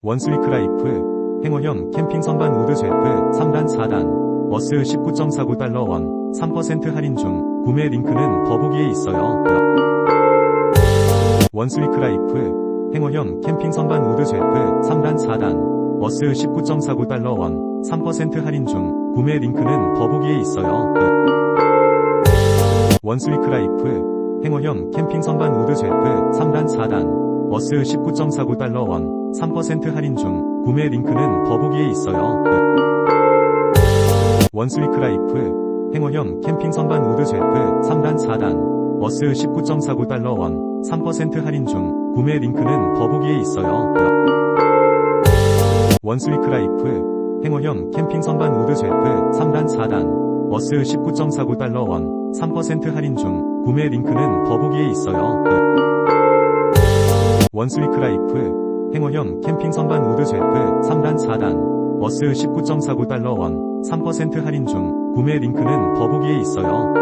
원스위크 라이프, 행어형 캠핑 선반 우드 제프 3단 4단, 버스 19.49달러 원, 3% 할인 중, 구매 링크는 더보기에 있어요. 원스위크 라이프, 행어형 캠핑 선반 우드 제프 3단 4단, 버스 19.49달러 원, 3% 할인 중, 구매 링크는 더보기에 있어요. 원스위크 라이프, 행어형 캠핑 선반 우드 제프 3단 4단, 버스 19.49달러 원, 3% 할인 중, 구매 링크는 더보기에 있어요. 원스위크 라이프, 행어형 캠핑 선반 우드 제프 3단 4단, 버스 19.49달러 원, 3% 할인 중, 구매 링크는 더보기에 있어요. 원스위크 라이프, 행어형 캠핑 선반 우드 제프 3단 4단, 버스 19.49달러 원, 3% 할인 중, 구매 링크는 더보기에 있어요. 원스위크 라이프, 행어형 캠핑 선반 우드 제프 3단 4단, 버스 19.49달러 원, 3% 할인 중, 구매 링크는 더보기에 있어요.